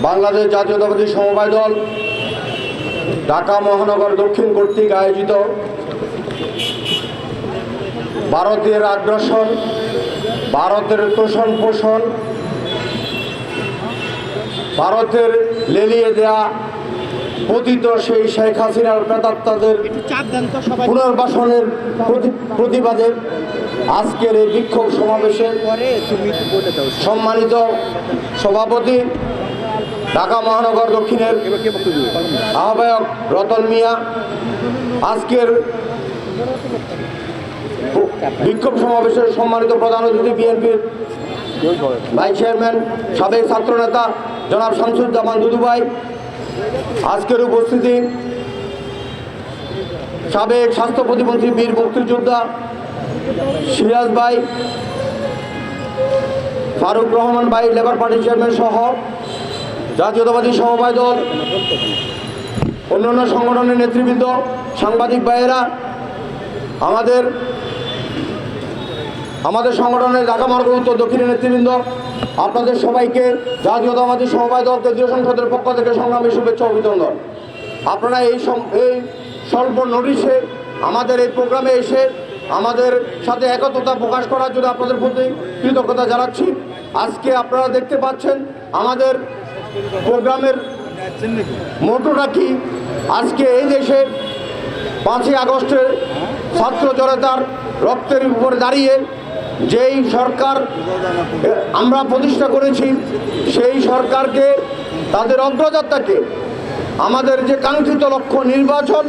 বাংলাদেশ জাতীয়তাবাদী সমবায় দল ঢাকা মহানগর দক্ষিণ কর্তৃক আয়োজিত ভারতের আগ্রাসন ভারতের তোষণ পোষণ ভারতের লেলিয়ে দেয়া পতিত সেই শেখ হাসিনার প্রেতাত্মাদের পুনর্বাসনের প্রতি- প্রতিবাদে আজকের এই বিক্ষোভ সমাবেশে সম্মানিত সভাপতি ঢাকা মহানগর দক্ষিণের? আহ্বায়ক রতন মিয়া আজকের বিক্ষোভ সমাবেশের সম্মানিত প্রধান অতিথি বিএনপির ভাইস চেয়ারম্যান, সাবেক ছাত্রনেতা জনাব শামসুজ্জামান দুদুভাই আজকের উপস্থিতি, সাবেক স্বাস্থ্য প্রতিমন্ত্রী বীর মুক্তিযোদ্ধা সিরাজ ভাই, ফারুক রহমান ভাই, লেবার পার্টির চেয়ারম্যান সহ জাতীয়তাবাদী সমবায় দল, অন্যান্য সংগঠনের নেতৃবৃন্দ, সাংবাদিক ভাইয়েরা, আমাদের আমাদের সংগঠনের ঢাকা মহানগর উত্তর দক্ষিণের নেতৃবৃন্দ, আপনাদের সবাইকে জাতীয়তাবাদী সমবায় দল কেন্দ্রীয় সংসদের পক্ষ থেকে সংগ্রামী শুভেচ্ছা অভিনন্দন। আপনারা এই এই স্বল্প নোটিশে আমাদের এই প্রোগ্রামে এসে আমাদের সাথে একত্রতা প্রকাশ করার জন্য আপনাদের প্রতি কৃতজ্ঞতা জানাচ্ছি। আজকে আপনারা দেখতে পাচ্ছেন আমাদের প্রোগ্রামের মোটোটা কি? আজকে এই দেশে পাঁচই আগস্টের ছাত্র জনতার রক্তের উপরে দাঁড়িয়ে যেই সরকার আমরা প্রতিষ্ঠা করেছি, সেই সরকারকে, তাদের অগ্রযাত্রাকে, আমাদের যে কাঙ্ক্ষিত লক্ষ্য নির্বাচন,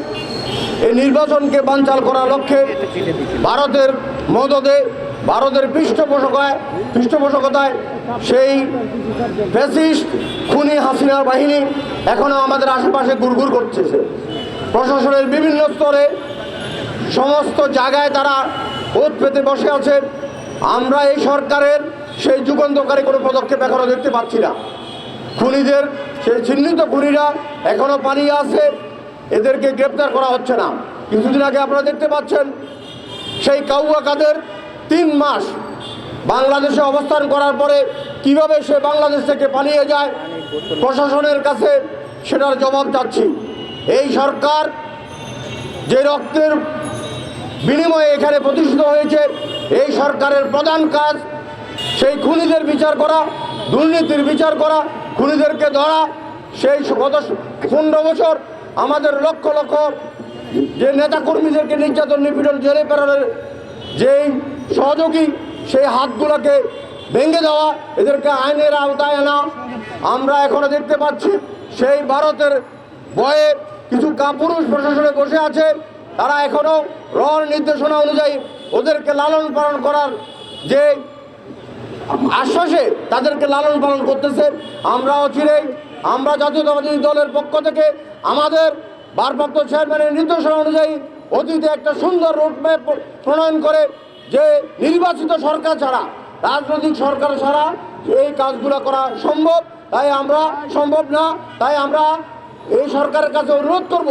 এই নির্বাচনকে বানচাল করার লক্ষ্যে ভারতের মদদে ভারতের পৃষ্ঠপোষকায় পৃষ্ঠপোষকতায় সেই ফ্যাসিস্ট খুনি হাসিনার বাহিনী এখনও আমাদের আশেপাশে গুড়গুড় করতেছে। প্রশাসনের বিভিন্ন স্তরে সমস্ত জায়গায় তারা ওত পেতে বসে আছে। আমরা এই সরকারের সেই যুগান্তকারী কোনো পদক্ষেপ এখনও দেখতে পাচ্ছি না। খুনিদের, সেই চিহ্নিত খুনিরা এখনও পালিয়ে আছে। এদেরকে গ্রেপ্তার করা হচ্ছে না। কিছুদিন আগে আপনারা দেখতে পাচ্ছেন, সেই কাউয়া কাদের তিন মাস বাংলাদেশে অবস্থান করার পরে কীভাবে সে বাংলাদেশ থেকে পালিয়ে যায়, প্রশাসনের কাছে সেটার জবাব চাচ্ছি। এই সরকার যে রক্তের বিনিময়ে এখানে প্রতিষ্ঠিত হয়েছে, এই সরকারের প্রধান কাজ সেই খুনিদের বিচার করা, দুর্নীতির বিচার করা, খুনিদেরকে ধরা, সেই গত পনেরো বছর আমাদের লক্ষ লক্ষ যে নেতাকর্মীদেরকে নির্যাতন নিপীড়ন, জেলে প্রেরণের যেই সহযোগী, সেই হাতগুলোকে ভেঙে দেওয়া, এদেরকে আইনের আওতায় আনা। আমরা এখনও দেখতে পাচ্ছি, সেই ভারতের বয়ে কিছু কাপুরুষ প্রশাসনে বসে আছে। তারা এখনও রর নির্দেশনা অনুযায়ী ওদেরকে লালন পালন করার যে আশ্বাসে তাদেরকে লালন পালন করতেছে। আমরা অচিরেই আমরা জাতীয়তাবাদী দলের পক্ষ থেকে আমাদের ভারপ্রাপ্ত চেয়ারম্যানের নির্দেশনা অনুযায়ী অতীতে একটা সুন্দর রোডম্যাপ প্রণয়ন করে যে নির্বাচিত সরকার ছাড়া, রাজনৈতিক সরকার ছাড়া এই কাজগুলো করা সম্ভব, তাই আমরা সম্ভব না, তাই আমরা এই সরকারের কাছে অনুরোধ করব,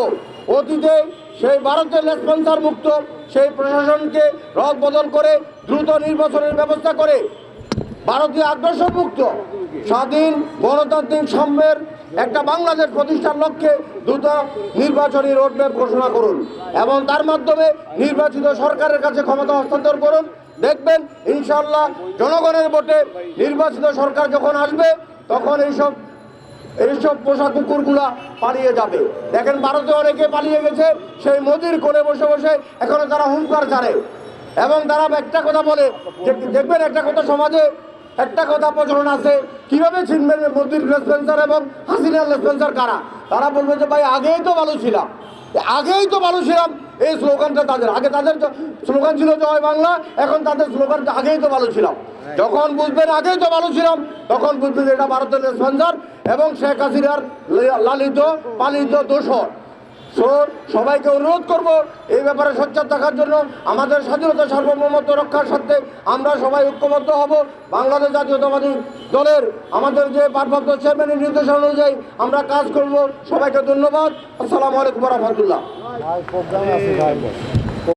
অতীতে সেই ভারতের স্পন্সার মুক্ত সেই প্রশাসনকে রদ বদল করে দ্রুত নির্বাচনের ব্যবস্থা করে, ভারতীয় আগ্রাসন মুক্ত, স্বাধীন গণতান্ত্রিক সাম্যের একটা বাংলাদেশ প্রতিষ্ঠার লক্ষ্যে দ্রুত নির্বাচনী রোডম্যাপ ঘোষণা করুন এবং তার মাধ্যমে নির্বাচিত সরকারের কাছে ক্ষমতা হস্তান্তর করুন। দেখবেন ইনশাল্লাহ জনগণের ভোটে নির্বাচিত সরকার যখন আসবে, তখন এইসব এইসব পোষা কুকুরগুলা পালিয়ে যাবে। দেখেন, ভারতে অনেকে পালিয়ে গেছে, সেই মোদির কোলে বসে বসে এখনও তারা হুঙ্কার ছাড়ে। এবং তারা একটা কথা বলে দেখবেন একটা কথা সমাজে একটা কথা প্রচলন আছে। কীভাবে চিনবেন মোদির লেসপেন্সার এবং হাসিনার লেসপেন্সার কারা? তারা বলবে যে, ভাই, আগেই তো ভালো ছিলাম। আগেই তো ভালো ছিলাম। এই স্লোগানটা তাদের। আগে তাদের স্লোগান ছিল জয় বাংলা, এখন তাদের স্লোগান আগেই তো ভালো ছিলাম। যখন বুঝবেন আগেই তো ভালো ছিলাম, তখন বুঝবেন এটা ভারতের লেসপেন্সার এবং শেখ হাসিনার লালিত, পালিত দোষর। সো সবাইকে অনুরোধ করব এই ব্যাপারে সোচ্চার থাকার জন্য। আমাদের স্বাধীনতা সার্বভৌমত্ব রক্ষার স্বার্থে আমরা সবাই ঐক্যবদ্ধ হব। বাংলাদেশ জাতীয়তাবাদী দলের আমাদের যে ভারপ্রাপ্ত চেয়ারম্যানের নির্দেশনা অনুযায়ী আমরা কাজ করব। সবাইকে ধন্যবাদ। আসসালামু আলাইকুম রহমতুল্লাহ।